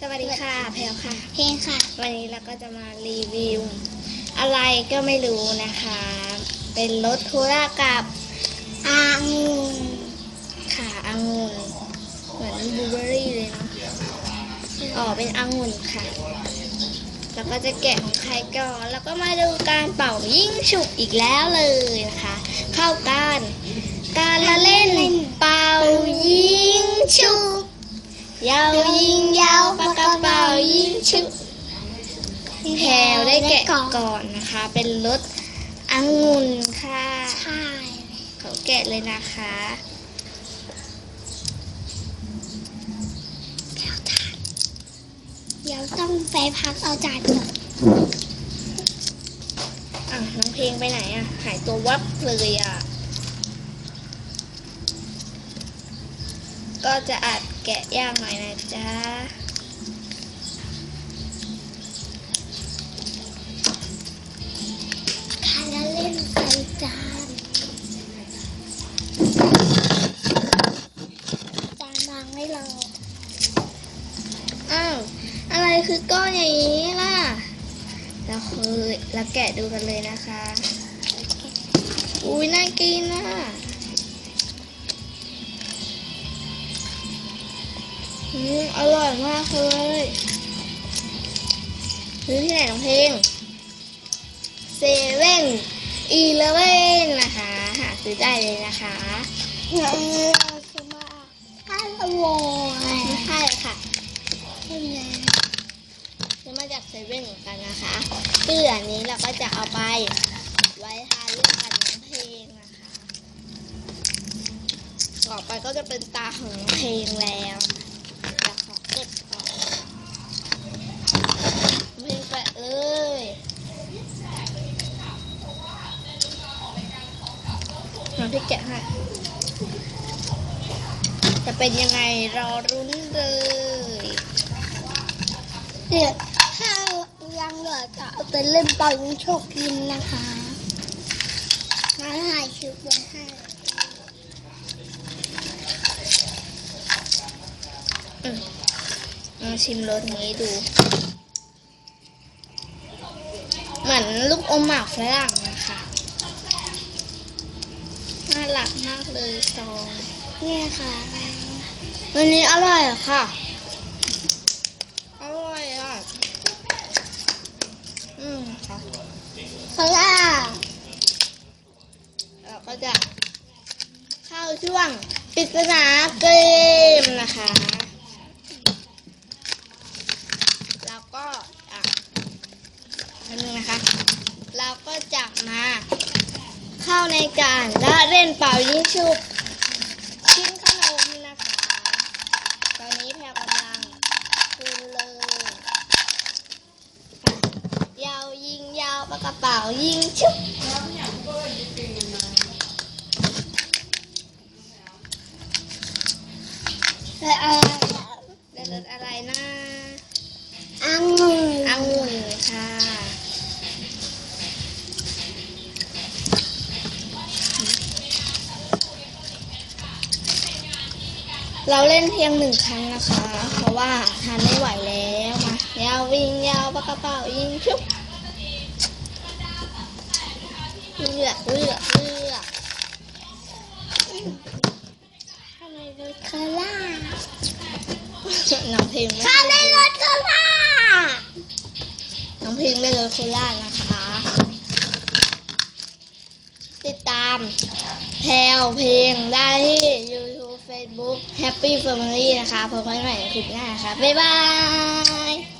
สวัสดีค่ะแพลวค่ะ เพลงค่ะ วันนี้เราก็จะมารีวิว อะไรก็ไม่รู้นะคะ เป็นรถทูรากับอางุ่นขาองุ่นเหมือนบลูเบอร์รี่เลยเนาะอ๋อเป็นองุ่นค่ะ แล้วก็จะแกะของใครก่อนแล้วก็มาดูการเป่ายิ่งฉุกอีกแล้วเลยนะคะ เข้ากันการละเล่นเป่ายิงฉุกยาวยิง ยิงฉุกแพลวได้แกะก่อนนะคะ เป็นรสองุ่นค่ะใช่เขาแกะเลยนะคะเดี๋ยวต้องไปพักเอาจานก่อนอะน้องเพลงไปไหนอะ หายตัววับเลยอะ ก็จะอัดแกะยากหน่อยนะจ๊ะ คือก้อนอย่างนี้ล่ะเราเคยเราแกะดูกันเลยนะคะ อุ้ยน่ากินน่ะอืมอร่อยมากเลยซื้อที่ไหนน้องเพลงเซเว่นอีเลเว่นนะคะ หาซื้อได้เลยนะคะเออคือมาอร่อยไม่ใช่ค่ะ จากเซเว่นเหมือนกันนะคะเกลือนี้เราก็จะเอาไปไว้ทานเรื่องกันน้องเพลงนะคะต่อไปก็จะเป็นตาของน้องเพลงแล้วจะขอเก็บก่อนเพลงแปะเลยน้องพี่แกะให้จะเป็นยังไงรอรุ้นเลยเดี๋ยวถ้ายังเหลือจะ เอาไปเล่นเป่ายิงโชคกินนะคะมาถ่ายคลิปไว้ให้อืมมาชิมรสนี้ดู เหมือนลูกอมหมากฝรั่งนะคะ น่ารักมากเลยซองเนี่ยค่ะ วันนี้อร่อยอะค่ะ อร่อยอะ อืมค่ะเพราะว่าเราก็จะเข้าช่วงปริศนาเกมนะคะ แล้วก็อะอันนึงนะคะ เราก็จะมาเข้าในการละเล่นเป่ายิงฉุบกินขนมนะคะ ตอนนี้แพรกำลังคูณเลยค่ะยาวยิงยาว ปากกระเป๋ายิงชุบแต่อะไรได้รสอะไรนะอังุ่นองุ่นค่ะเราเล่นเพียงหนึ่งครั้งนะคะ เพราะว่าทานไม่ไหวแล้ว มา ยาววิ่งยาวปากระเป๋ายิงชุบ เลือกเลือกเลือกทำไมรถคาร่าน้องเพลงไม่ข้าได้รถคาร่าน้องเพลงไม่เลยโครานะคะ ติดตามแพลวเพลงได้ที่ YouTube Facebook Happy Family นะคะพบกันใหม่ในคลิปหน้านะคะบ๊ายบาย